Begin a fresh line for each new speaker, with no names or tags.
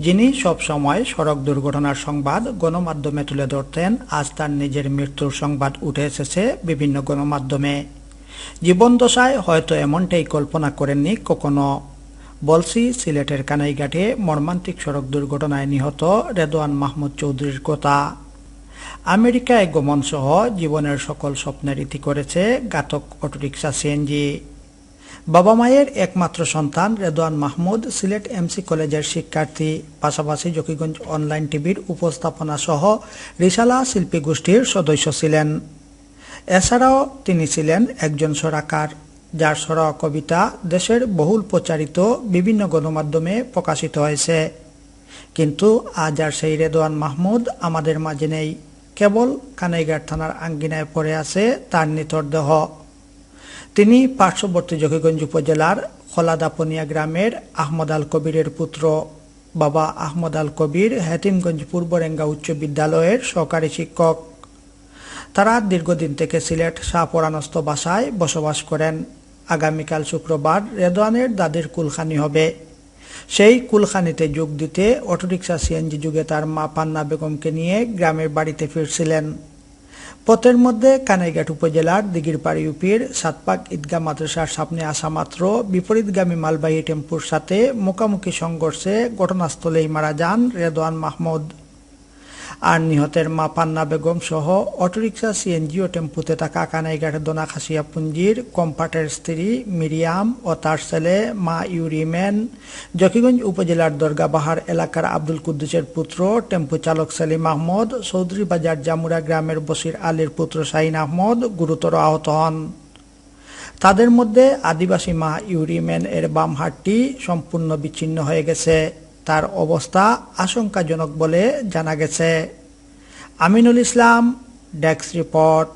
যিনি সবসময় সড়ক দুর্ঘটনার সংবাদ গণমাধ্যমে তুলে ধরতেন, আজ তার নিজের মৃত্যুর সংবাদ উঠে এসেছে বিভিন্ন গণমাধ্যমে। জীবনদশায় হয়তো এমনটাই কল্পনা করেননি কখনো। বলছি, সিলেটের কানাইঘাটে মর্মান্তিক সড়ক দুর্ঘটনায় নিহত রেদওয়ান মাহমুদ চৌধুরীর কথা। আমেরিকায় গমন সহ জীবনের সকল স্বপ্নের ইতি করেছে ঘাতক অটোরিকশা সিএনজি। বাবা মায়ের একমাত্র সন্তান রেদওয়ান মাহমুদ, সিলেট এমসি কলেজের শিক্ষার্থী, পাশাপাশি জকিগঞ্জ অনলাইন টিভির উপস্থাপনা সহ রিসালা শিল্পী গোষ্ঠীর সদস্য ছিলেন। এছাড়াও তিনি ছিলেন একজন সরাকার, যার সরা কবিতা দেশের বহুল প্রচারিত বিভিন্ন গণমাধ্যমে প্রকাশিত হয়েছে। কিন্তু আজ আর সেই রেদওয়ান মাহমুদ আমাদের মাঝে নেই। কেবল কানাইঘাট থানার আঙ্গিনায় পড়ে আছে তার নিথর দেহ। তিনি পার্শ্ববর্তী জকিগঞ্জ উপজেলার খোলাদাপনিয়া গ্রামের আহমদ আল কবিরের পুত্র বাবা আহমদ আল কবির হেতিমগঞ্জ পূর্বরেঙ্গা উচ্চ বিদ্যালয়ের সহকারী শিক্ষক। তারা দীর্ঘদিন থেকে সিলেট শাহপরানস্থ বাসায় বসবাস করেন। আগামীকাল শুক্রবার রেদওয়ানের দাদির কুলখানি হবে। সেই কুলখানিতে যোগ দিতে অটোরিকশা সিএনজি যুগে তার মা পান্না বেগমকে নিয়ে গ্রামের বাড়িতে ফিরছিলেন। পথের মধ্যে কানাইঘাট উপজেলার দিগিরপাড়ি ইউপির সাতপাক ঈদগাহ মাদ্রাসার সামনে আসা মাত্র বিপরীতগামী মালবাহী টেম্পুর সাথে মুখোমুখি সংঘর্ষে ঘটনাস্থলেই মারা যান রেদওয়ান মাহমুদ। আর নিহতের মা পান্না বেগম সহ অটোরিকশা সিএনজি ও টেম্পুতে থাকা কানাইঘাটের দোনা খাসিয়া পুঞ্জির কম্পাটের স্ত্রী মিরিয়াম ও তার ছেলে মা ইউরিমেন জকিগঞ্জ উপজেলার দরগাবাহার এলাকার আব্দুল কুদ্দুসের পুত্র টেম্পু চালক সেলিম আহমদ, চৌধুরী বাজার জামুরা গ্রামের বসির আলীর পুত্র শাহিন আহমদ গুরুতর আহত হন। তাদের মধ্যে আদিবাসী মা ইউরিমেন এর বাম হাতটি সম্পূর্ণ বিচ্ছিন্ন হয়ে গেছে। তার অবস্থা আশঙ্কাজনক বলে জানা গেছে। আমিনুল ইসলাম ডেক্স রিপোর্ট।